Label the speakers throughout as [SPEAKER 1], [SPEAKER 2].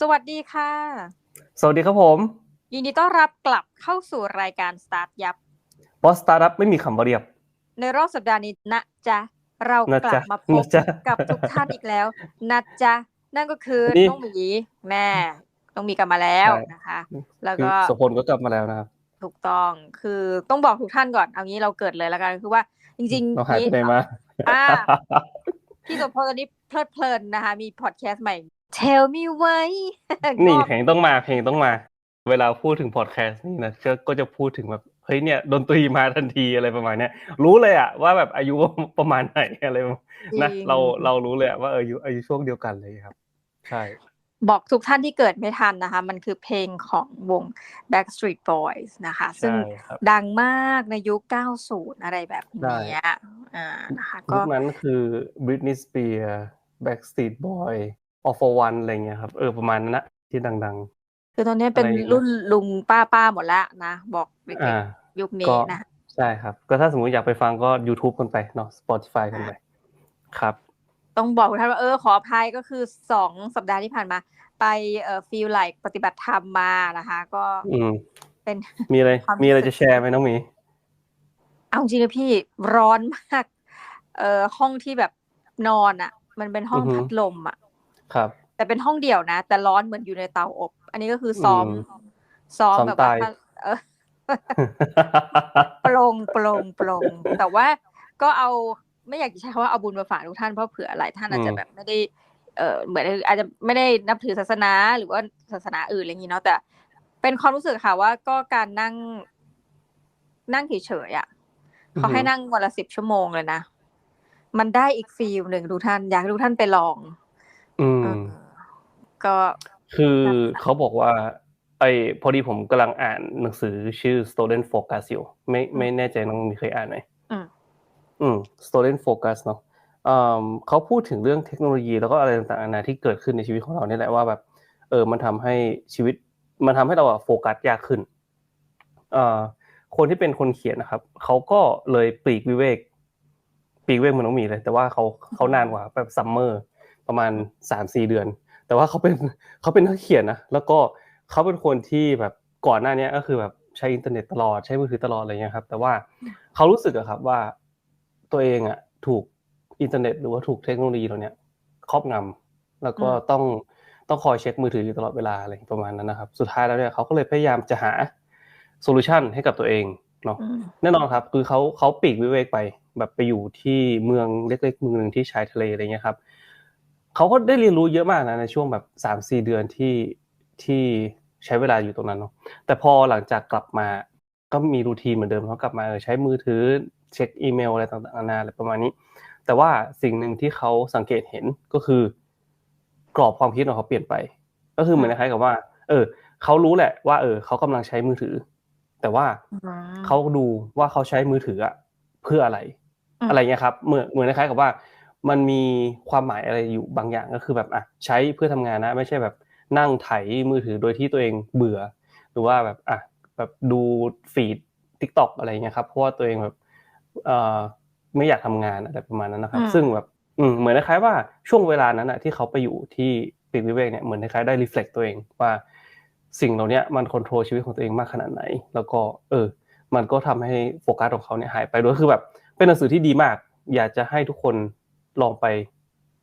[SPEAKER 1] สวัสดีค่ะ
[SPEAKER 2] สวัสดีครับผม
[SPEAKER 1] ยินดีต้อนรับกลับเข้าสู่รายการสตาร์ทยับ
[SPEAKER 2] บอสสตาร์ทอัพไม่มีคำว่าเรียบ
[SPEAKER 1] ในรอบสัปดาห์นี้นะจ๊ะเรา
[SPEAKER 2] นะ
[SPEAKER 1] กลั
[SPEAKER 2] จ๊ะ
[SPEAKER 1] บมาพบ
[SPEAKER 2] นะจ๊ะ
[SPEAKER 1] กับทุกท่านอีกแล้วนะจ๊ะนั่นก็คือ
[SPEAKER 2] นี่
[SPEAKER 1] น้องหมีแม่ต้องมีกลับมาแล้ว
[SPEAKER 2] ใช่
[SPEAKER 1] นะคะ แล้ว
[SPEAKER 2] คือ
[SPEAKER 1] ก็
[SPEAKER 2] โสพลก็กลับมาแล้วนะครับ
[SPEAKER 1] ถูกต้อง คือต้องบอกทุกท่านก่อน เอางี้เราเกิดเลยแล้วกันคือว่าจริง
[SPEAKER 2] เราหายไปไหนมา
[SPEAKER 1] อ่า พี่โสพลตอนนี้เพลิดเพลินนะคะ มีพอดแคสต์ใหม่ Tell me why
[SPEAKER 2] นี่
[SPEAKER 1] ก็
[SPEAKER 2] เพลงต้องมาเพลงต้องมา เวลาพูดถึงพอดแคสต์นี่นะก็ก็จะพูดถึงแบบเฮ้ยเนี่ยดนตรีมาทันทีอะไรประมาณเนี้ยรู้เลยอะว่าแบบอายุประมาณไหนอะไรประมาณนะ
[SPEAKER 1] จริง
[SPEAKER 2] เราเรารู้เลยอะว่าเอออายุอายุช่วงเดียวกันเลยครับ ใช่
[SPEAKER 1] บอกทุกท่านที่เกิดไม่ทันนะคะ มันคือเพลงของวง Backstreet Boys นะคะ ซึ่ง
[SPEAKER 2] ใช่ครับ
[SPEAKER 1] ดังมากในยุค 90 อะไรแบบเนี้ยอ่านะคะ
[SPEAKER 2] ยุ
[SPEAKER 1] ก็
[SPEAKER 2] คนั้นคือ Britney Spears Backstreet Boy All for One อะไรเงี้ยครับเออประมาณนั้นนะที่ดัง
[SPEAKER 1] คือตอนนี้เป็น
[SPEAKER 2] อะไรอีกนะ
[SPEAKER 1] รุ่นลุงป้าป้าหมดละนะ บอกเด็
[SPEAKER 2] ๆ
[SPEAKER 1] ก
[SPEAKER 2] อ่า
[SPEAKER 1] ๆยุค
[SPEAKER 2] ก็
[SPEAKER 1] นี้นะ
[SPEAKER 2] ใช่ครับ ก็ถ้าสมมติอยากไปฟังก็ YouTube กันไปเนาะ Spotify กันไปครับ
[SPEAKER 1] ต้องบอกทุกท่านว่าเออขออภัยก็คือสองสัปดาห์ที่ผ่านมา ไปเอ่อฟีลไลค์ปฏิบัติธรรมมานะคะ ก็
[SPEAKER 2] อืม
[SPEAKER 1] เป็น
[SPEAKER 2] มีอะไร
[SPEAKER 1] ความ
[SPEAKER 2] มีอะไร
[SPEAKER 1] รู้สึก
[SPEAKER 2] จะแชร์ไหมน้องหมี
[SPEAKER 1] เอาจริงๆนะพี่ร้อนมาก เอ่อห้องที่แบบนอนอะ มันเป็นห้อง
[SPEAKER 2] อือฮึ
[SPEAKER 1] พัดลมอะ
[SPEAKER 2] ครับ
[SPEAKER 1] แต่เป็นห้องเดี่ยวนะ แต่ร้อนเหมือนอยู่ในเตาอบ อันนี้ก็คือซ้อม
[SPEAKER 2] อืม
[SPEAKER 1] ซ้อม
[SPEAKER 2] ซ้อม
[SPEAKER 1] แบบว่า
[SPEAKER 2] ตาย
[SPEAKER 1] ถ้าเออปลงปลงปลงแต่ว่าก็เอาไม่อยากจะใช้คำว่าเอาบุญมาฝากทุกท่านเพราะเผื่อหลายท่านอาจจะ
[SPEAKER 2] อืม
[SPEAKER 1] แบบไม่ได้เออเหมือนอาจจะไม่ได้นับถือศาสนาหรือว่าศาสนาอื่นอะไรอย่างนี้เนาะแต่ เป็นความรู้สึกค่ะว่าก็การนั่ง นั่งเฉยๆอะเขาให้นั่งวันละสิบชั่วโมงเลยนะ มันได้อีกฟีลหนึ่งทุกท่าน อยากให้ทุกท่านไปลอง
[SPEAKER 2] อื
[SPEAKER 1] เอ
[SPEAKER 2] ม
[SPEAKER 1] อก็
[SPEAKER 2] คือเขาบอกว่า ไอพอดีผมกำลังอ่านหนังสือชื่อ Stolen Focus อยู่ไม่ไม่แน่ใจน้องมีเคยอ่านไหม
[SPEAKER 1] อืม
[SPEAKER 2] อืม Stolen Focus เนาะอืมเขาพูดถึงเรื่องเทคโนโลยีแล้วก็อะไรต่างๆนานาที่เกิดขึ้นในชีวิตของเราเนี่ยแหละว่าแบบ เออ มันทำให้ชีวิต มันทำให้เราอะโฟกัสยากขึ้นเอ่อคนที่เป็นคนเขียนนะครับเขาก็เลยปลีกวิเวกปลีกวิเวกเหมือนน้องหมีเลย แต่ว่าเขาเขานานกว่าแบบซัมเมอร์ ประมาณสามสี่เดือน แต่ว่าเขาเป็นเขาเป็นนักเขียนนะแล้วก็เขาเป็นคนที่แบบก่อนหน้านี้ก็คือแบบใช้อินเทอร์เน็ตตลอดใช้มือถือตลอดอะไรเงี้ยครับ แต่ว่าเขารู้สึกอะครับว่าตัวเองอะถูกอินเทอร์เน็ตหรือว่าถูกเทคโนโลยีเราเนี่ยครอบงำแล้วก็ต้องต้องคอยเช็คมือถืออยู่ตลอดเวลาอะไรประมาณนั้นนะครับ สุดท้ายแล้วเนี่ยเขาก็เลยพยายามจะหาโซลูชันให้กับตัวเองเนาะ
[SPEAKER 1] อืม
[SPEAKER 2] แน่นอนครับ คือเขาเขาปลีกวิเวกไปแบบไปอยู่ที่เมืองเล็กๆเมืองหนึ่งที่ชายทะเลอะไรเงี้ยครับ เขาก็ได้เรียนรู้เยอะมากนะในช่วงแบบสามสี่เดือนที่ที่ใช้เวลาอยู่ตรงนั้นเนาะแต่พอหลังจากกลับมาก็มีรูทีนเหมือนเดิมเขากลับมาเออใช้มือถือเช็คอีเมลอะไรต่างๆนานาอะไรประมาณนี้ แต่ว่าสิ่งหนึ่งที่เขาสังเกตเห็นก็คือกรอบความคิดของเขาเปลี่ยนไป ก็คือเหมือนคล้ายๆกับว่า เออเขารู้แหละว่า เออเขากำลังใช้มือถือ แต่ว่า
[SPEAKER 1] อืม
[SPEAKER 2] เขาดูว่าเขาใช้มือถืออะเพื่ออะไร
[SPEAKER 1] อืม
[SPEAKER 2] อะไรเงี้ยครับเหมือนเหมือนคล้ายๆกับว่า มันมีความหมายอะไรอยู่บางอย่างก็คือแบบอะใช้เพื่อทำงานนะ ไม่ใช่แบบนั่งไถมือถือโดยที่ตัวเองเบื่อ หรือว่าแบบอะแบบดูฟีดทิกตอกอะไรเงี้ยครับเพราะว่าตัวเองแบบเอ่อไม่อยากทำงานอะไรประมาณนั้นนะครับ
[SPEAKER 1] อืม
[SPEAKER 2] ซึ่งแบบอืมเหมือนคล้ายๆว่าช่วงเวลานั้นอะที่เขาไปอยู่ที่ปีกวิเวกเนี่ยเหมือนคล้ายๆได้รีเฟล็กตัวเองว่าสิ่งเหล่าเนี้ยมันคอนโทรลชีวิตของตัวเองมากขนาดไหน แล้วก็เออ มันก็ทำให้โฟกัสของเขาเนี่ยหายไปด้วยคือแบบ เป็นหนังสือที่ดีมาก อยากจะให้ทุกคน ลองไป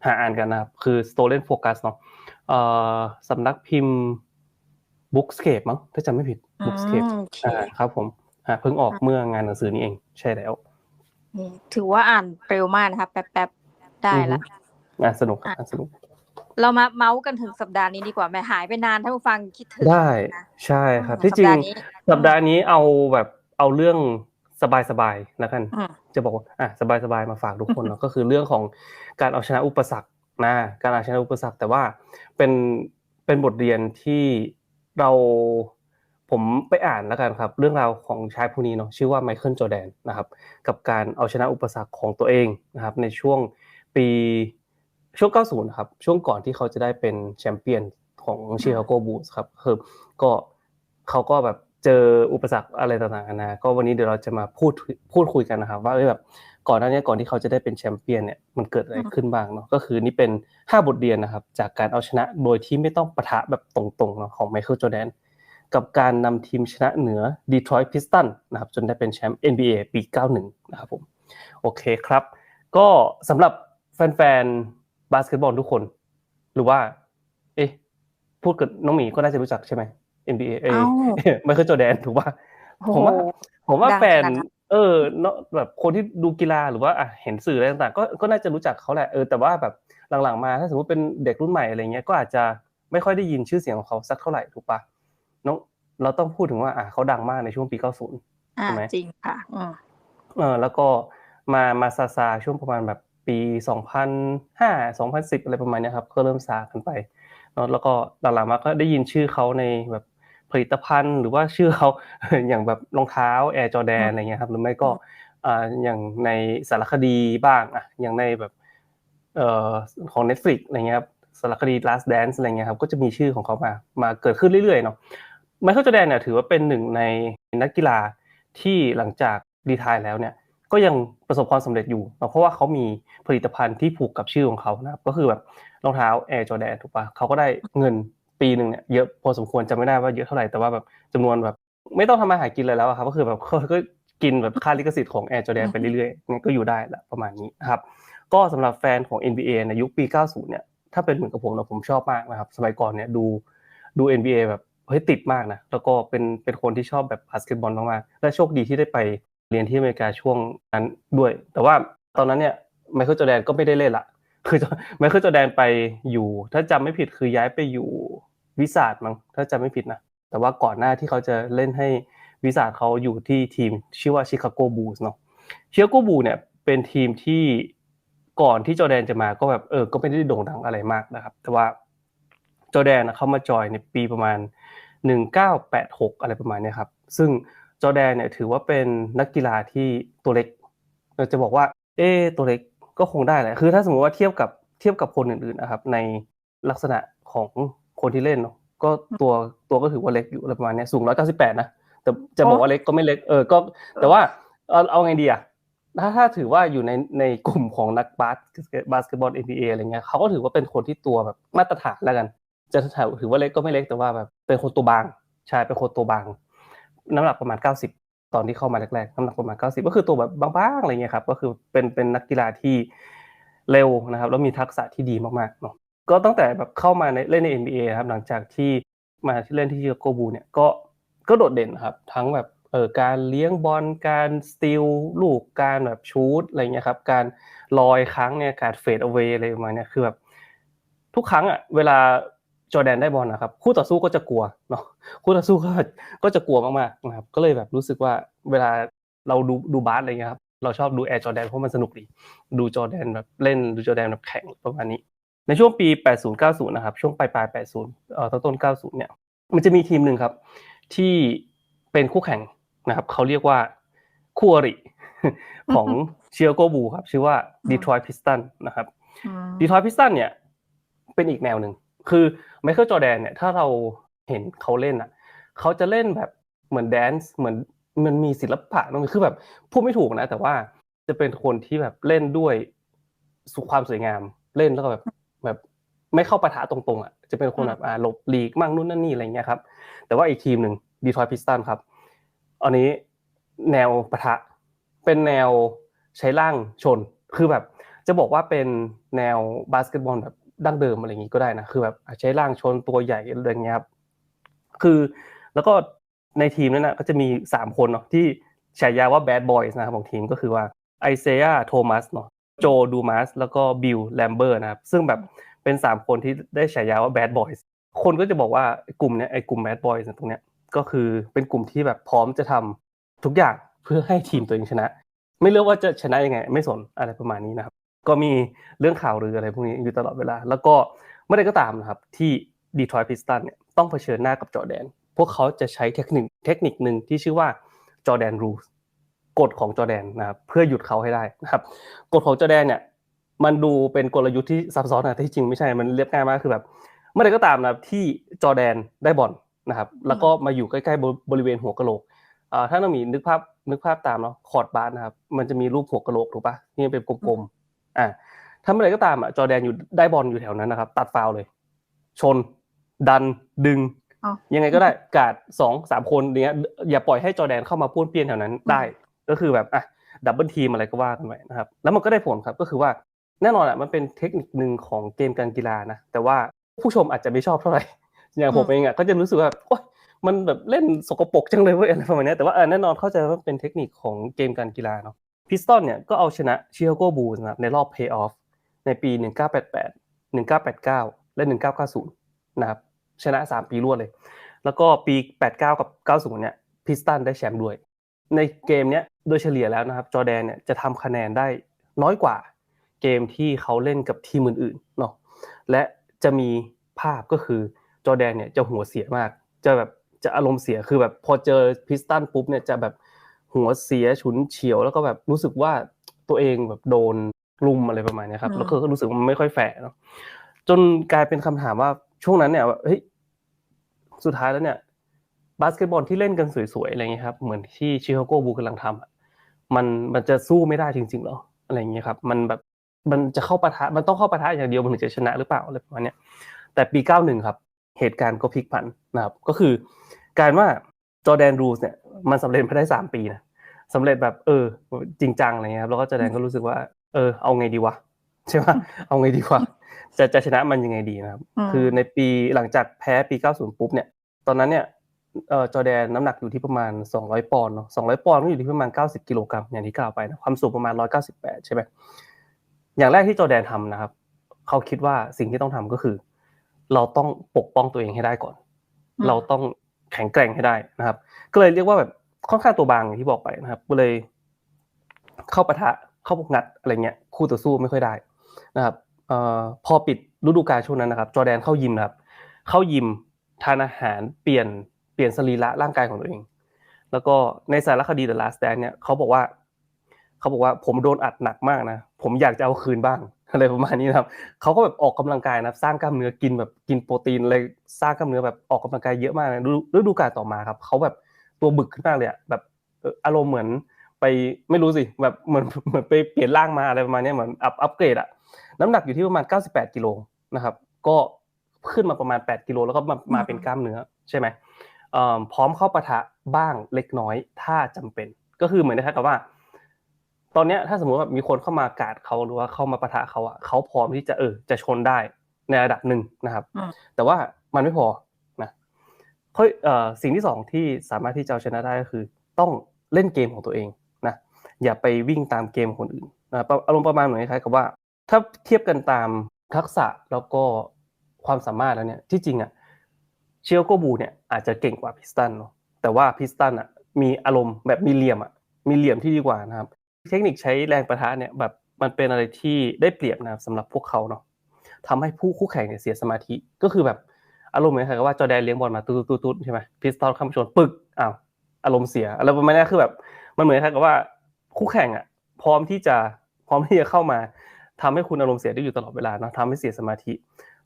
[SPEAKER 2] หาอ่านกันนะครับ คือ Stolen Focus เนาะเอ่อสำนักพิมพ์ Bookscape มั้งถ้าจำไม่ผิด Bookscape
[SPEAKER 1] อืมโอเค
[SPEAKER 2] อ่าครับผมอ่าเพิ่งออกเมื่องานหนังสือนี้เอง ใช่แล้ว
[SPEAKER 1] นี่ถือว่าอ่านเร็วมากนะคะแป๊บๆ ได้ละ
[SPEAKER 2] อ่าสนุกครับอ่าสนุก
[SPEAKER 1] เรามาเมาส์กันถึงสัปดาห์นี้ดีกว่าแหม่หายไปนานท่านผู้ฟังคิดถึง
[SPEAKER 2] ได้
[SPEAKER 1] นะ
[SPEAKER 2] ใช่ครับ
[SPEAKER 1] อืม
[SPEAKER 2] ที่จริง
[SPEAKER 1] สัปดาห์นี้
[SPEAKER 2] สัปดาห์นี้เอาแบบเอาเรื่อง สบายๆแล้วกัน
[SPEAKER 1] อืม
[SPEAKER 2] จะบอกว่าอะสบายๆมาฝากทุกคนเนาะก็คือเรื่องของการเอาชนะอุปสรรคนะการเอาชนะอุปสรรคแต่ว่าเป็นเป็นบทเรียนที่เราผมไปอ่านแล้วกันครับ เรื่องราวของชายผู้นี้เนาะชื่อว่าไมเคิลจอแดนนะครับกับการเอาชนะอุปสรรคของตัวเองนะครับ ในช่วงปีช่วง 90 นะครับ ช่วงก่อนที่เขาจะได้เป็นแชมเปี้ยนของชิคาโกบูลส์ครับคือก็เขาก็แบบ เจออุปสรรคอะไรต่างๆนานาก็วันนี้เดี๋ยวเราจะมาพูดพูดคุยกันนะครับ ว่าแบบก่อนหน้านี้ก่อนที่เขาจะได้เป็นแชมเปี้ยนเนี่ยมันเกิดอะไรขึ้นบ้างเนาะก็คือนี่เป็น 5 บทเรียนนะครับ จากการเอาชนะโดยที่ไม่ต้องปะทะแบบตรงๆเนาะของไมเคิลจอแดนกับการนำทีมชนะเหนือดีทรอยต์พิสตันนะครับจนได้เป็นแชมป์ NBA ปี 91 นะครับผมโอเคครับ ก็สำหรับแฟนๆบาสเกตบอลทุกคน หรือว่า เอ๊ะพูดกับน้องหมีก็น่าจะรู้จักใช่ไหม NBA เอ้
[SPEAKER 1] เอ้า
[SPEAKER 2] ไมเคิลจอแดนถูกป่ะ
[SPEAKER 1] โอ้
[SPEAKER 2] ผมว่า
[SPEAKER 1] โห
[SPEAKER 2] ผมว่า
[SPEAKER 1] ดัง
[SPEAKER 2] แฟน
[SPEAKER 1] ขนาดนั้น
[SPEAKER 2] เออเนาะแบบคนที่ดูกีฬาหรือว่าอะเห็นสื่ออะไรต่างๆก็ก็น่าจะรู้จักเขาแหละเออแต่ว่าแบบหลังๆมาถ้าสมมติเป็นเด็กรุ่นใหม่อะไรเงี้ยก็อาจจะไม่ค่อยได้ยินชื่อเสียงของเขาสักเท่าไหร่ถูกปะน้องเราต้องพูดถึงว่าอะเขาดังมากในช่วงปี 90
[SPEAKER 1] อ่า
[SPEAKER 2] ใช่ไหม
[SPEAKER 1] จริงค่ะอืม
[SPEAKER 2] เออแล้วก็มามาซาซาช่วงประมาณแบบปี 2005 2010 อะไรประมาณเนี้ยครับก็เริ่มซากันไปเนาะแล้วก็หลังๆมาก็ได้ยินชื่อเขาในแบบ ผลิตภัณฑ์หรือว่าชื่อเขาอย่างแบบรองเท้า Air Jordan อะไรเงี้ยครับหรือไม่ก็อ่าอย่างในสารคดีบ้างอะอย่างในแบบเอ่อของ Netflix อะไรเงี้ยครับสารคดี Last Dance อะไรเงี้ยครับก็จะมีชื่อของเขามามาเกิดขึ้นเรื่อยๆเนาะไมเคิลจอแดนเนี่ยถือว่าเป็นหนึ่งในนักกีฬาที่หลังจากรีไทายแล้วเนี่ยก็ยังประสบความสำเร็จอยู่เนอะเพราะว่าเขามีผลิตภัณฑ์ที่ผูกกับชื่อของเขานะครับก็คือแบบรองเท้า Air Jordan ถูกปะเขาก็ได้เงิน ปีหนึ่งเนี่ยเยอะพอสมควรจำไม่ได้ว่าเยอะเท่าไหร่แต่ว่าแบบจำนวนแบบ ไม่ต้องทำมาหากินเลยแล้วครับก็คือแบบเขาก็กินแบบค่าลิขสิทธิ์ของ Air Jordan ไปเรื่อยๆเนี่ยก็อยู่ได้ละประมาณนี้ครับก็สำหรับแฟนของ NBA ในยุคปี 90 เนี่ยถ้าเป็นเหมือนกับผมนะผมชอบมากนะครับสมัยก่อนเนี่ยดูดู NBA แบบเฮ้ยติดมากนะแล้วก็เป็นเป็นคนที่ชอบแบบบาสเกตบอลมากๆและโชคดีที่ได้ไปเรียนที่อเมริกาช่วงนั้นด้วย แต่ว่าตอนนั้นเนี่ยไมเคิลจอแดนก็ไม่ได้เล่นละ คือไมเคิลจอแดนไปอยู่ ถ้าจำไม่ผิดคือย้ายไปอยู่วิสาดมั้งถ้าจำไม่ผิดนะแต่ว่าก่อนหน้าที่เขาจะเล่นให้วิสาเขาอยู่ที่ทีมชื่อว่าชิคาโกบูลส์เนาะชิคาโกบูลเนี่ยเป็นทีมที่ก่อนที่จอแดนจะมาก็แบบเออก็ไม่ได้โด่งดังอะไรมากนะครับ แต่ว่าจอแดนเข้ามาจอยในปีประมาณ 1986 อะไรประมาณนี้ครับ ซึ่งจอแดนเนี่ยถือว่าเป็นนักกีฬาที่ตัวเล็กเราจะบอกว่า เอ๊ตัวเล็ก ก็คงได้แหละคือถ้าสมมติว่าเทียบกับเทียบกับคนอื่นๆนะครับ ในลักษณะของคนที่เล่นเนาะก็ตัวตัวก็ถือว่าเล็กอยู่ประมาณนี้ยสูง198นะแต่จะบอกว่าเล็กก็ไม่เล็กเออก็ แต่ว่าเอาเอาไงดีอะถ้าถ้าถือว่าอยู่ในในกลุ่มของนักบาสบาสเกตบอล NBA อะไรเงี้ยเขาก็ถือว่าเป็นคนที่ตัวแบบมาตรฐานแล้วกัน จะถือว่าเล็กก็ไม่เล็กแต่ว่าแบบเป็นคนตัวบางใช่เป็นคนตัวบาง น้ำหนักประมาณ90 ตอนที่เข้ามาแรกๆน้ำหนักประมาณ90 ก็คือตัวแบบบางๆอะไรเงี้ยครับ ก็คือเป็นเป็นนักกีฬาที่เร็วนะครับ แล้วมีทักษะที่ดีมากๆเนาะก็ตั้งแต่แบบเข้ามาในเล่นใน NBA นะครับหลังจากที่มาที่เล่นที่ชิคาโกบูเนี่ยก็ก็โดดเด่นครับ ทั้งแบบเอ่อการเลี้ยงบอลการสตีลลูกการแบบชูตอะไรเงี้ยครับ การลอยครั้งเนี่ยการเฟดเอาไว้อะไรประมาณเนี้ยคือแบบทุกครั้งอะเวลา จอร์แดนได้บอลนะครับ คู่ต่อสู้ก็จะกลัวเนาะคู่ต่อสู้ก็ก็จะกลัวมากๆนะครับ ก็เลยแบบรู้สึกว่าเวลาเราดูดูบาสอะไรเงี้ยครับเราชอบดูแอร์จอร์แดนเพราะมันสนุกดี ดูจอร์แดนแบบเล่นดูจอร์แดนแบบแข่งประมาณนี้ ในช่วงปี 80-90 นะครับ ช่วงปลายปลาย80เอ่อต้นต้น 90 เนี่ย มันจะมีทีมหนึ่งครับ ที่เป็นคู่แข่งนะครับเขาเรียกว่าคู่อริของเชียโกบูครับ ชื่อว่า Detroit Piston นะครับ
[SPEAKER 1] อืม
[SPEAKER 2] Detroit Piston เนี่ยเป็นอีกแนวหนึ่ง คือไมเคิลจอร์แดนเนี่ยถ้าเราเห็นเขาเล่นอะเขาจะเล่นแบบเหมือนแดนซ์เหมือนมันมีศิลปะมันคือแบบพูดไม่ถูกนะ แต่ว่าจะเป็นคนที่แบบเล่นด้วยสุความสวยงามเล่นแล้วก็แบบแบบไม่เข้าปะทะตรงๆอะจะเป็นคนแบบอ่าหลบหลีกมั่งนู่นนั่นนี่อะไรเงี้ยครับแต่ว่าอีกทีมหนึ่งดีทรอยต์พิสตันครับอันนี้แนวปะทะเป็นแนวใช้ล่างชน คือแบบจะบอกว่าเป็นแนวบาสเกตบอลแบบ ดั้งเดิมอะไรอย่างนี้ก็ได้นะคือแบบใช้ล่างชนตัวใหญ่อะไรเงี้ยครับคือแล้วก็ในทีมนั้นนะก็จะมีสามคนเนาะที่ฉายาว่าแบดบอยส์นะครับของทีมก็คือว่าไอเซียโทมัสเนาะโจดูมัสแล้วก็บิลแลมเบอร์นะครับซึ่งแบบเป็นสามคนที่ได้ฉายาว่าแบดบอยส์คนก็จะบอกว่ากลุ่มเนี้ยไอกลุ่มแบดบอยส์ตรงเนี้ยก็คือเป็นกลุ่มที่แบบพร้อมจะทำทุกอย่างเพื่อให้ทีมตัวเองชนะ ไม่เลือกว่าจะชนะยังไง ไม่สนอะไรประมาณนี้นะครับ ก็มีเรื่องข่าวลืออะไรพวกนี้อยู่ตลอดเวลา แล้วก็เมื่อใดก็ตามนะครับที่ดีทรอยต์พิสตันเนี่ยต้องเผชิญหน้ากับจอแดน พวกเขาจะใช้เทคนิคเทคนิคหนึ่งที่ชื่อว่าจอแดนรูสกฎของจอแดนนะครับเพื่อหยุดเขาให้ได้นะครับกฎของจอแดนเนี่ยมันดูเป็นกลยุทธ์ที่ซับซ้อนนะแต่ที่จริงไม่ใช่มันเรียบง่ายมากคือแบบเมื่อใดก็ตามนะครับที่จอแดนได้บอลนะครับแล้วก็มาอยู่ใกล้ๆบริเวณหัวกะโหลกอ่าถ้าเรามีนึกภาพนึกภาพตามเนาะคอร์ดบาสนะครับมันจะมีรูปหัวกะโหลกถูกปะที่มันเป็นกลมๆ อ่าถ้าเมื่อไหรก็ตามอะจอแดนอยู่ได้บอลอยู่แถวนั้นนะครับ ตัดฟาวล์เลย ชน ดันดึง
[SPEAKER 1] อ๋อ
[SPEAKER 2] ยังไงก็ได้กาดสองสามคนเนี้ย อย่าปล่อยให้จอแดนเข้ามาป้วนเปี้ยนแถวนั้นได้ ก็คือแบบอะดับเบิลทีมอะไรก็ว่ากันไปนะครับ แล้วมันก็ได้ผลครับก็คือว่าแน่นอนอะมันเป็นเทคนิคหนึ่งของเกมการกีฬานะแต่ว่าผู้ชมอาจจะไม่ชอบเท่าไหร่อย่างผมเองอะก็จะรู้สึกว่าโอ๊ยมันแบบเล่นสกปรกจังเลยเว้ยอะไรประมาณเนี้ยแต่ว่าเออแน่นอนเข้าใจว่าเป็นเทคนิคของเกมการกีฬาเนาะ พิสตันเนี่ยก็เอาชนะชิคาโกบูลส์นะครับในรอบเพย์ออฟในปี 1988 1989 และ 1990 นะครับชนะ 3 ปีรวดเลย แล้วก็ปี 89 กับ 90 เนี่ยพิสตันได้แชมป์ด้วย ในเกมเนี้ยโดยเฉลี่ยแล้วนะครับจอแดนเนี่ยจะทำคะแนนได้น้อยกว่าเกมที่เขาเล่นกับทีมอื่นๆเนาะและจะมีภาพก็คือจอแดนเนี่ยจะหัวเสียมาก จะแบบจะอารมณ์เสียคือแบบพอเจอพิสตันปุ๊บเนี่ยจะแบบ หัวเสียฉุนเฉียวแล้วก็แบบรู้สึกว่าตัวเองแบบโดนรุมอะไรประมาณนี้ครับแล้วก็รู้สึกมันไม่ค่อยแฟร์เนาะจนกลายเป็นคำถามว่าช่วงนั้นเนี่ยเฮ้ยสุดท้ายแล้วเนี่ยบาสเกตบอลที่เล่นกันสวยๆอะไรเงี้ยครับเหมือนที่ชิคาโกบูกำลังทำอะมันมันจะสู้ไม่ได้จริงๆหรออะไรเงี้ยครับ มันแบบมันจะเข้าปะทะมันต้องเข้าปะทะอย่างเดียวมันถึงจะชนะหรือเปล่าอะไรประมาณนี้แต่ปี 91 ครับ เหตุการณ์ก็พลิกผันนะครับ ก็คือการว่า จอแดนรูสเนี่ยมันสำเร็จมาได้3ปีนะสำเร็จแบบเออ จริงจังอะไรเงี้ยครับแล้วก็จอแดนก็รู้สึกว่า เออ เอาไงดีวะใช่ไหมเอาไงดีวะจะจะชนะมันยังไงดีนะครับ
[SPEAKER 1] อืม
[SPEAKER 2] คือในปีหลังจากแพ้ปี 90 ปุ๊บเนี่ยตอนนั้นเนี่ยเอ่อจอร์แดนน้ำหนักอยู่ที่ประมาณ 200 ปอนด์เนาะ200 ปอนด์ก็อยู่ที่ประมาณ 90 กิโลกรัมอย่างที่กล่าวไปนะความสูงประมาณ 198 ใช่ไหมอย่างแรกที่จอร์แดนทำนะครับ เขาคิดว่าสิ่งที่ต้องทำก็คือ เราต้องปกป้องตัวเองให้ได้ก่อน
[SPEAKER 1] อืม
[SPEAKER 2] เราต้อง แข็งแกร่งให้ได้นะครับ ก็เลยเรียกว่าแบบค่อนข้างตัวบางอย่างที่บอกไปนะครับ ก็เลย เข้าปะทะเข้าปกงัดอะไรเงี้ยคู่ต่อสู้ไม่ค่อยได้นะครับออพอปิดฤดูกาลช่วงนั้นนะครับ จอแดนเข้ายิมนะครับ เข้ายิมทานอาหารเปลี่ยนเปลี่ยนสรีระร่างกายของตัวเอง แล้วก็ในสารคดี The Last Dance เนี่ยเขาบอกว่า เขาบอกว่าผมโดนอัดหนักมากนะ ผมอยากจะเอาคืนบ้าง อะไรประมาณนี้นะครับเขาก็แบบออกกำลังกายนะครับสร้างกล้ามเนื้อกินแบบกินโปรตีนอะไรสร้างกล้ามเนื้อแบบออกกำลังกายเยอะมากนะฤดูฤดูกาลต่อมาครับเขาแบบตัวบึกขึ้นมากเลยอะแบบเอ่ออารมณ์เหมือนไปไม่รู้สิแบบเหมือนเหมือนไปเปลี่ยนร่างมาอะไรประมาณเนี้ยเหมือนอัพอัพเกรดอะน้ำหนักอยู่ที่ประมาณ 98กิโลนะครับ ก็ขึ้นมาประมาณ 8กิโลแล้วก็มามาเป็นกล้ามเนื้อใช่ไหมเอ่อพร้อมเข้าปะทะบ้างเล็กน้อยถ้าจำเป็น ก็คือเหมือนนะครับกับว่า ตอนเนี้ยถ้าสมมติว่ามีคนเข้ามากาดเขาหรือว่าเข้ามาปะทะเขาอะเขาพร้อมที่จะเออจะชนได้ในระดับหนึ่งนะครับ
[SPEAKER 1] อืม
[SPEAKER 2] แต่ว่ามันไม่พอนะเฮ้ยเอ่อสิ่งที่สองที่สามารถที่จะเอาชนะได้ก็คือ ต้องเล่นเกมของตัวเองนะอย่าไปวิ่งตามเกมคนอื่นนะประอารมณ์ประมาณเหมือนคล้ายๆกับว่า ถ้าเทียบกันตามทักษะแล้วก็ความสามารถแล้วเนี่ยที่จริงอะเชลโกบูเนี่ยอาจจะเก่งกว่าพิสตันเนาะแต่ว่าพิสตันอะมีอารมณ์แบบมีเหลี่ยมอะมีเหลี่ยมที่ดีกว่านะครับ เทคนิคใช้แรงประทะเนี่ยแบบมันเป็นอะไรที่ได้เปรียบนะครับสำหรับพวกเขาเนาะทำให้ผู้คู่แข่งเนี่ยเสียสมาธิก็คือแบบอารมณ์เหมือนกับว่าจอแดนเลี้ยงบอลมาตุ๊ดตุ๊ดตุ๊ดใช่ไหมพิสตันเข้ามาชนปึกอ้าวอารมณ์เสียอะไรประมาณนี้คือแบบ มันเหมือนกับว่าคู่แข่งอะ พร้อมที่จะพร้อมที่จะเข้ามาทำให้คุณอารมณ์เสียได้อยู่ตลอดเวลาเนาะทำให้เสียสมาธิ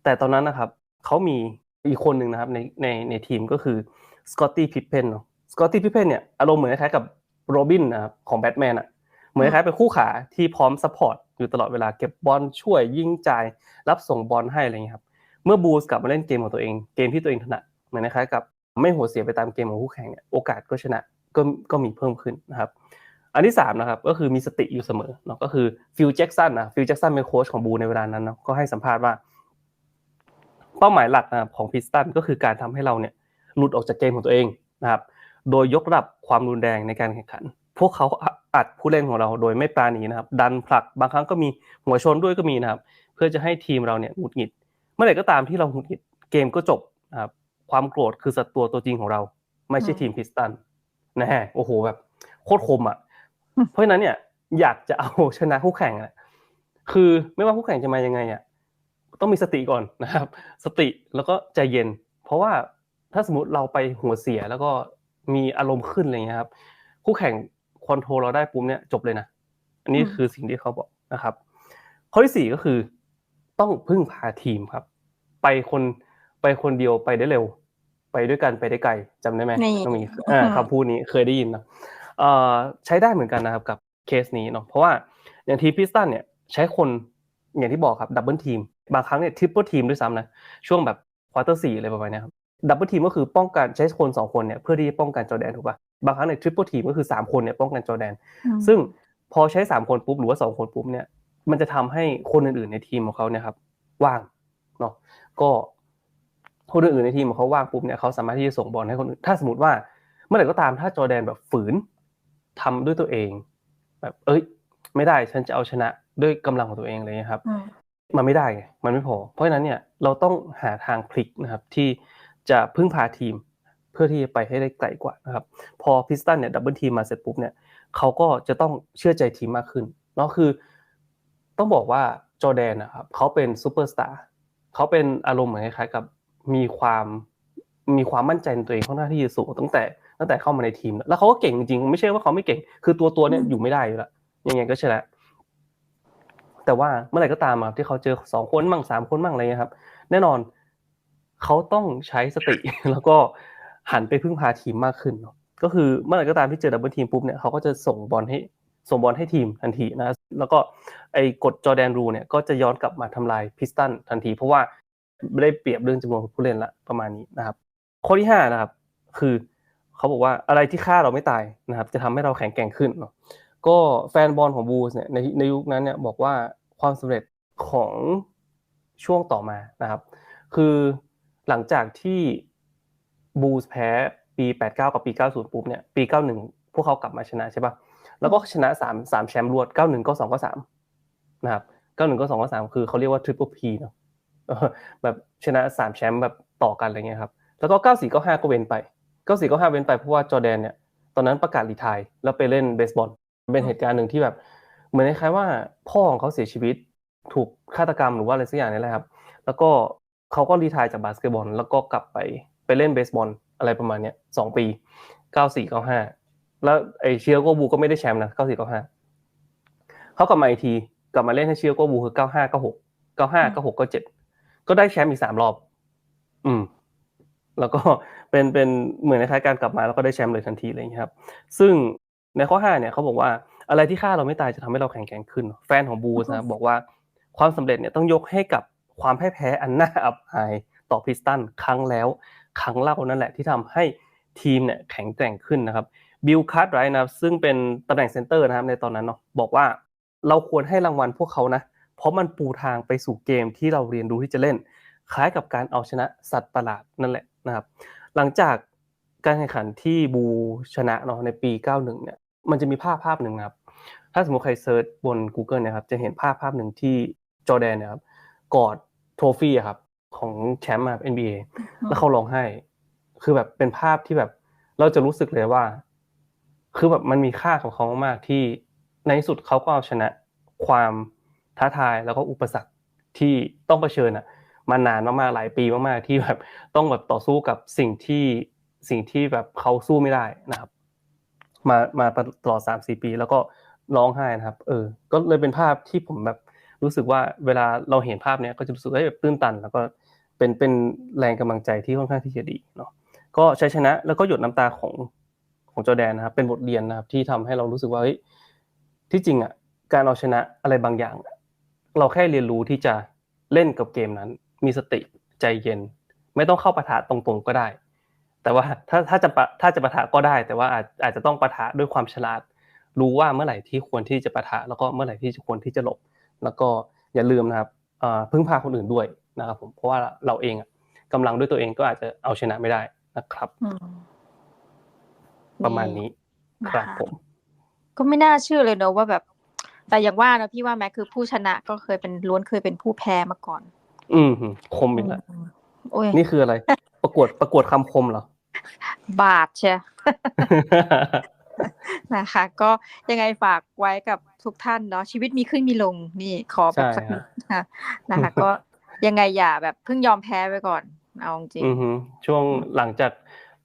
[SPEAKER 2] แต่ตอนนั้นนะครับเขามีอีกคนหนึ่งนะครับในในในทีมก็คือสกอตตี้พิพเพนเนาะสกอตตี้พิพเพนเนี่ยอารมณ์เหมือนคล้ายกับโรบินนะครับของแบทแมนอะ เหมือนคล้ายเป็นคู่ขาที่พร้อมซัพพอร์ตอยู่ตลอดเวลาเก็บบอลช่วยยิงจ่ายรับส่งบอลให้อะไรอย่างเงี้ยครับเมื่อบูสกลับมาเล่นเกมของตัวเองเกมที่ตัวเองถนัดเหมือนคล้ายกับไม่หัวเสียไปตามเกมของคู่แข่งเนี่ยโอกาสก็ชนะก็ก็มีเพิ่มขึ้นนะครับอันที่สามนะครับก็คือมีสติอยู่เสมอเนาะก็คือฟิลแจ็กสันนะฟิลแจ็กสันเป็นโค้ชของบูในเวลานั้นเนาะก็ให้สัมภาษณ์ว่า เป้าหมายหลักนะของพิสตันก็คือการทำให้เราเนี่ยหลุดออกจากเกมของตัวเองนะครับโดยยกระดับความรุนแรงในการแข่งขัน พวกเขา อัดผู้เล่นของเราโดยไม่ปราณีนะครับ ดันผลักบางครั้งก็มีหัวชนด้วยก็มีนะครับ เพื่อจะให้ทีมเราเนี่ยหงุดหงิด เมื่อไหร่ก็ตามที่เราหงุดหงิดเกมก็จบครับความโกรธคือศัตรูตัวจริงของเรา ไม่ใช่ทีมพิสตันนะฮะโอ้โหแบบโคตรคมอะเพราะฉะนั้นเนี่ยอยากจะเอาชนะคู่แข่งอะคือไม่ว่าคู่แข่งจะมายังไงอะต้องมีสติก่อนนะครับ สติแล้วก็ใจเย็น เพราะว่าถ้าสมมติเราไปหัวเสียแล้วก็มีอารมณ์ขึ้นอะไรเงี้ยครับ คู่แข่ง อนโทรลเราได้ปุ๊บเนี่ยจบเลยนะ อันนี้
[SPEAKER 1] อืม
[SPEAKER 2] คือสิ่งที่เขาบอกนะครับ ข้อที่สี่ก็คือ ต้องพึ่งพาทีมครับ ไปคนไปคนเดียวไปได้เร็ว ไปด้วยกันไปได้ไกลจำได้ไหม
[SPEAKER 1] นี่
[SPEAKER 2] น้องหมีอ่า
[SPEAKER 1] อืม
[SPEAKER 2] คำพูดนี้เคยได้ยินเนอะเอ่อใช้ได้เหมือนกันนะครับกับเคสนี้เนาะเพราะว่าอย่างทีพิสตันเนี่ยใช้คนอย่างที่บอกครับดับเบิลทีมบางครั้งเนี่ยทริปเปิลทีมด้วยซ้ำนะช่วงแบบควอเตอร์สี่อะไรประมาณเนี้ยครับดับเบิลทีมก็คือป้องกันใช้คนสองคนเนี่ยเพื่อที่จะป้องกันจอร์แดนถูกป่ะ บางครั้งเนี่ยทริปเปิลทีมก็คือสามคนเนี่ยป้องกันจอร์แดน
[SPEAKER 1] อืม
[SPEAKER 2] ซึ่งพอใช้สามคนปุ๊บหรือว่าสองคนปุ๊บเนี่ย มันจะทำให้คนอื่นๆในทีมของเขาเนี่ยครับ ว่างเนาะก็คนอื่นๆในทีมของเขาว่างปุ๊บเนี่ยเขาสามารถที่จะส่งบอลให้คนอื่นถ้าสมมติว่าเมื่อไหร่ก็ตามถ้าจอร์แดนแบบฝืนทำด้วยตัวเอง แบบ เอ้ย ไม่ได้ฉันจะเอาชนะด้วยกำลังของตัวเองอะไรเงี้ยครับ
[SPEAKER 1] อืม
[SPEAKER 2] มันไม่ได้ไงมันไม่พอ เพราะฉะนั้นเนี่ยเราต้องหาทางพลิกนะครับ ที่จะพึ่งพาทีม เพื่อที่จะไปให้ได้ไกลกว่านะครับ พอพิสตันเนี่ยดับเบิลทีมมาเสร็จปุ๊บเนี่ยเขาก็จะต้องเชื่อใจทีมมากขึ้นเนาะคือ ต้องบอกว่าจอร์แดนนะครับเขาเป็นซูเปอร์สตาร์เขาเป็นอารมณ์เหมือนคล้ายๆกับมีความมีความมั่นใจในตัวเองค่อนข้างที่จะสูงตั้งแต่ตั้งแต่เข้ามาในทีม แล้วเขาก็เก่งจริงๆไม่ใช่ว่าเขาไม่เก่ง คือตัวตัวๆเนี่ยอยู่ไม่ได้อยู่แล้วยังไงก็ชนะแต่ว่าเมื่อไหร่ก็ตามอะที่เขาเจอสองคนมั่งสามคนมั่งอะไรเงี้ยครับ แน่นอนเขาต้องใช้สติแล้วก็ หันไปพึ่งพาทีมมากขึ้นเนาะก็คือเมื่อไหร่ก็ตามที่เจอดับเบิลทีมปุ๊บเนี่ยเขาก็จะส่งบอลให้ส่งบอลให้ทีมทันทีนะแล้วก็ไอ้กฎจอแดนรูเนี่ยก็จะย้อนกลับมาทำลายพิสตันทันที เพราะว่าไม่ได้เปรียบเรื่องจำนวนผู้เล่นละประมาณนี้นะครับ ข้อที่ห้านะครับ คือเขาบอกว่าอะไรที่ฆ่าเราไม่ตายนะครับ จะทำให้เราแข็งแกร่งขึ้นเนาะก็แฟนบอลของบูสเนี่ยในในยุคนั้นเนี่ยบอกว่าความสำเร็จของช่วงต่อมานะครับ คือหลังจากที่ บูสแพ้ปี 89 กับปี 90 ปุ๊บเนี่ยปี 91 พวกเขากลับมาชนะใช่ปะแล้วก็ชนะ3 3แชมป์รวด 91 ก็2ก็3นะครับ 91 ก็2ก็3คือเขาเรียกว่า Triple P เนาะเออแบบชนะ3แชมป์แบบต่อกันอะไรเงี้ยครับแล้วก็ 94 95 ก็เว้นไป 94 95 เว้นไปเพราะว่าจอร์แดนเนี่ยตอนนั้นประกาศรีไทายแล้วไปเล่นเบสบอลเป็นเหตุการณ์หนึ่งที่แบบ เหมือนคล้ายๆว่าพ่อของเขาเสียชีวิตถูกฆาตกรรมหรือว่าอะไรสักอย่างนี่แหละครับ แล้วก็เขาก็รีไทายจากบาสเกตบอล แล้วก็กลับไป ไปเล่นเบสบอลอะไรประมาณเนี้ยสองปี94 95แล้วไอเชียโกบูก็ไม่ได้แชมป์นะ94 95เขากลับมาอีกทีกลับมาเล่นให้เชียโกบูคือ95 96 95 96 97ก็ได้แชมป์อีกสามรอบ อืม แล้วก็เป็นเป็นเหมือนในท้ายๆการกลับมาแล้วก็ได้แชมป์เลยทันทีอะไรอย่างเงี้ยครับ ซึ่งในข้อ5เนี่ยเขาบอกว่าอะไรที่ฆ่าเราไม่ตายจะทำให้เราแข็งแกร่งขึ้น แฟนของบูสนะบอกว่าความสำเร็จเนี่ยต้องยกให้กับความพ่ายแพ้อันน่าอับอาย ต่อพิสตันครั้งแล้ว ครั้งเล่านั่นแหละที่ทำให้ทีมเนี่ยแข็งแกร่งขึ้นนะครับบิลคัตไรนะครับซึ่งเป็นตำแหน่งเซนเตอร์นะครับในตอนนั้นเนาะบอกว่าเราควรให้รางวัลพวกเขานะเพราะมันปูทางไปสู่เกมที่เราเรียนรู้ที่จะเล่น คล้ายกับการเอาชนะสัตว์ประหลาดนั่นแหละนะครับ หลังจากการแข่งขันที่บูชนะเนาะในปี 91 เนี่ยมันจะมีภาพภาพหนึ่งนะครับ ถ้าสมมติใครเซิร์ชบน Google นะครับจะเห็นภาพภาพหนึ่งที่จอแดนเนะครับกอดโทฟี่อะครับ ของแชมป์อะ NBA แล้วเขาร้องไห้ คือแบบเป็นภาพที่แบบ เราจะรู้สึกเลยว่า คือแบบมันมีค่าของเขามากๆที่ในที่สุดเขาก็เอาชนะความท้าทายแล้วก็อุปสรรคที่ต้องเผชิญอะมานานมากๆหลายปีมากๆที่แบบต้องแบบต่อสู้กับสิ่งที่สิ่งที่แบบเขาสู้ไม่ได้นะครับ มามาตลอดสามสี่ปี แล้วก็ร้องไห้นะครับ เออ ก็เลยเป็นภาพที่ผมแบบรู้สึกว่าเวลาเราเห็นภาพเนี้ยก็จะรู้สึกว่าแบบตื้นตัน แล้วก็ เป็นเป็นแรงกำลังใจที่ค่อนข้างที่จะดีเนาะก็ใชัยชนะแล้วก็หยดน้ำตาของของจอแดนนะครับเป็นบทเรียนนะครับที่ทำให้เรารู้สึกว่าเฮ้ยที่จริงอะการเอาชนะอะไรบางอย่าง เราแค่เรียนรู้ที่จะเล่นกับเกมนั้น มีสติใจเย็น ไม่ต้องเข้าปะทะตรงๆก็ได้ แต่ว่าถ้าถ้าจะปะถ้าจะปะทะก็ได้ แต่ว่าอาจอาจจะต้องปะทะด้วยความฉลาด รู้ว่าเมื่อไหร่ที่ควรที่จะปะทะแล้วก็เมื่อไหร่ที่ควรที่จะหลบ แล้วก็อย่าลืมนะครับพึ่งพาคนอื่นด้วย นะครับผมเพราะว่าเราเองกำลังด้วยตัวเองก็อาจจะเอาชนะไม่ได้นะครับ ประมาณนี้ครับผม
[SPEAKER 1] ก็ไม่น่าเชื่อเลยเนอะว่าแบบ แต่อย่างว่านะพี่ว่าแม็กคือผู้ชนะก็เคยเป็นล้วนเคยเป็นผู้แพ้มาก่อน
[SPEAKER 2] อืมคมอีกแล้ว
[SPEAKER 1] โอ้ย
[SPEAKER 2] นี่คืออะไร ประกวดประกวดคำคมเหรอ
[SPEAKER 1] บาทเชียนะคะ ก็ยังไงฝากไว้กับทุกท่านเนาะชีวิตมีขึ้นมีลงนี่ขอแบบสักนิดนะคะนะคะก็ ยังไงอย่าแบบเพิ่งยอมแพ้ไปก่อน เอาจริง
[SPEAKER 2] อือฮึช่วงหลังจาก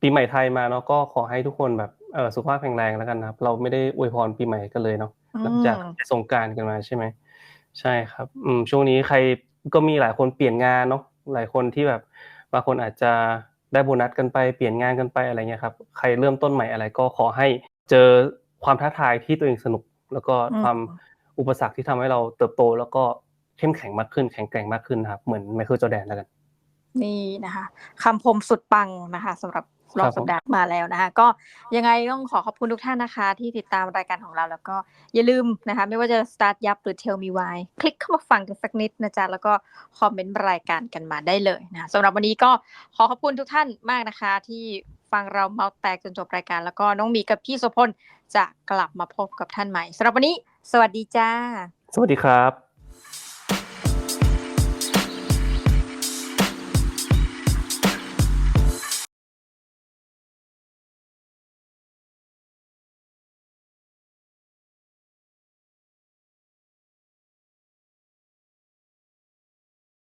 [SPEAKER 2] ปีใหม่ไทยมาเนาะก็ขอให้ทุกคนแบบเออสุขภาพแข็งแรงแล้วกันนะครับ เราไม่ได้อวยพรปีใหม่กันเลยเนาะหลังจากสงการกันมาใช่ไหมใช่ครับอืมช่วงนี้ใครก็มีหลายคนเปลี่ยนงานเนาะหลายคนที่แบบบางคนอาจจะได้โบนัสกันไปเปลี่ยนงานกันไปอะไรเงี้ยครับใครเริ่มต้นใหม่อะไรก็ขอให้เจอความท้าทายที่ตัวเองสนุก แล้วก็
[SPEAKER 1] อืม
[SPEAKER 2] ความอุปสรรคที่ทำให้เราเติบโต แล้วก็ เข้มแข็งมากขึ้น แข็งแกร่งมากขึ้นนะครับ เหมือนไมเคิลจอร์แดนแล้วกัน
[SPEAKER 1] นี่นะคะคำคมสุดปังนะคะสำหรับรอบ
[SPEAKER 2] ครับผม
[SPEAKER 1] สัปดาห์มาแล้วนะคะก็ยังไงต้องขอขอบคุณทุกท่านนะคะ ที่ติดตามรายการของเราแล้วก็อย่าลืมนะคะ ไม่ว่าจะ start ยับหรือ tell me why คลิกเข้ามาฟังกันสักนิดนะจ๊ะ แล้วก็คอมเมนต์รายการกันมาได้เลยนะคะสำหรับวันนี้ก็ขอขอบคุณทุกท่านมากนะคะ ที่ฟังเราเมาส์แตกจนจบรายการ แล้วก็น้องหมีกับพี่โสพลจะกลับมาพบกับท่านใหม่สำหรับวันนี้ สวัสดีจ้า
[SPEAKER 2] สวัสดีครับ